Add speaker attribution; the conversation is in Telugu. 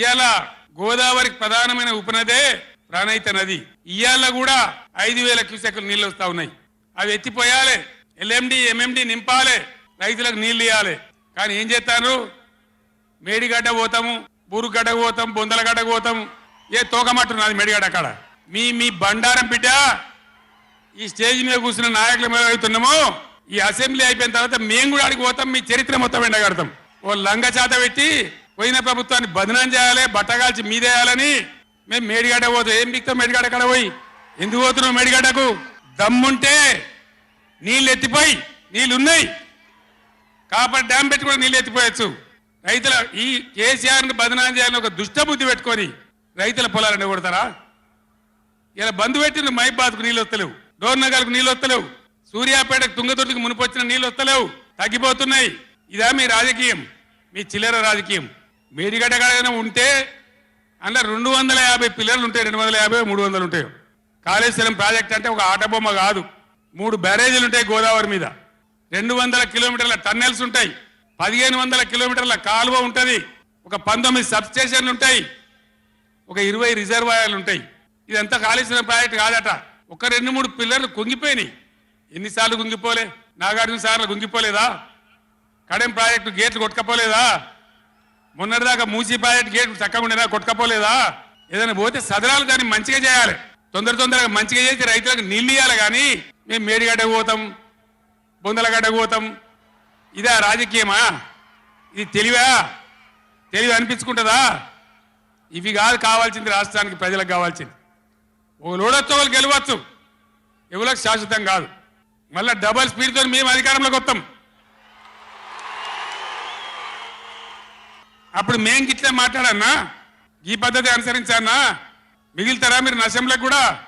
Speaker 1: ఇవాళ గోదావరికి ప్రధానమైన ఉపనదే ప్రాణహిత నది. ఇవాళ కూడా ఐదు వేల క్యూసెక్లు నీళ్ళు వస్తా ఉన్నాయి. అవి ఎత్తిపోయాలి. ఎల్ఎండి ఎంఎండి నింపాలి. రైతులకు నీళ్ళు ఇవ్వాలి కానీ ఏం చేస్తారు మేడిగడ్డ పోతాము బూరుగడ్డ పోతాం బొందలగడ్డ పోతాము. ఏ తోకమట్టు నాది మేడిగడ్డ అక్కడ మీ మీ బండారం బిడ్డ ఈ స్టేజ్ మీద కూర్చున్న నాయకుల మీద అవుతున్నామో ఈ అసెంబ్లీ అయిపోయిన తర్వాత మేము కూడా అడిగి పోతాం మీ చరిత్ర మొత్తం ఎండగడతాం. ఓ లంగ చేత పెట్టి పోయిన ప్రభుత్వాన్ని బదనం చేయాలి బట్టగాల్చి మీదేయాలని మేము మేడిగడ్డ పోతాం ఏం బిక్తాం మేడిగడ్డ కడ పోయి? ఎందుకు పోతున్నావు మేడిగడ్డకు దమ్ముంటే నీళ్ళు ఎత్తిపోయి నీళ్ళు ఉన్నాయి కాబట్టి డ్యామ్ పెట్టి కూడా నీళ్ళు ఎత్తిపోయచ్చు రైతుల ఈ కేసీఆర్ని బదనాం చేయాలని ఒక దుష్టబుద్ధి పెట్టుకొని రైతుల పొలాలను కొడతారా? ఇలా బంధు పెట్టిన మైబాద్కు నీళ్ళు వస్తలేవు డోర్నగర్కు నీళ్ళు వస్తలేవు సూర్యాపేటకు తుంగతుర్తికి మునిపొచ్చిన నీళ్ళు వస్తలేవు తగ్గిపోతున్నాయి. ఇదా మీ రాజకీయం మీ చిల్లర రాజకీయం. మేడిగడ్డ ఉంటే అందులో రెండు వందల యాభై పిల్లర్లు ఉంటాయి రెండు వందల యాభై మూడు వందలు ఉంటాయి. కాళేశ్వరం ప్రాజెక్ట్ అంటే ఒక ఆట బొమ్మ కాదు. మూడు బ్యారేజీలు ఉంటాయి గోదావరి మీద. రెండు వందల కిలోమీటర్ల టన్నెల్స్ ఉంటాయి. పదిహేను వందల కిలోమీటర్ల కాలువ ఉంటుంది. ఒక పంతొమ్మిది సబ్స్టేషన్లు ఉంటాయి. ఒక ఇరవై రిజర్వాయర్లు ఉంటాయి. ఇదంతా కాళేశ్వరం ప్రాజెక్ట్ కాదట. ఒక రెండు మూడు పిల్లర్లు కుంగిపోయినాయి. ఎన్నిసార్లు కుంగిపోలే? నాగార్జున సార్లు కుంగిపోలేదా? కడెం ప్రాజెక్టు గేట్లు కొట్టుకపోలేదా? మొన్నటిదాకా మూసీ గేట్ చక్కగా ఉండేదా? కొట్టుకపోలేదా? ఏదైనా పోతే సదరాలు దాన్ని మంచిగా చేయాలి. తొందర తొందరగా మంచిగా చేసి రైతులకు నీళ్ళు ఇవ్వాలి కానీ మేము మేడిగడ్డకు పోతాం బొందలగడ్డకు పోతాం. ఇదా రాజకీయమా? ఇది తెలివా? తెలివి అనిపించుకుంటుందా? ఇవి కాదు కావాల్సింది రాష్ట్రానికి ప్రజలకు కావాల్సింది. ఒక లోడొచ్చు వాళ్ళు గెలవచ్చు. ఎవరికి శాశ్వతం కాదు. మళ్ళీ డబల్ స్పీడ్తో మేము అధికారంలోకి వస్తాం. అప్పుడు మేం గిట్లే మాట్లాడన్నా? ఈ పద్ధతి అనుసరించానా? మిగిలితారా మీరు నశంలో కూడా?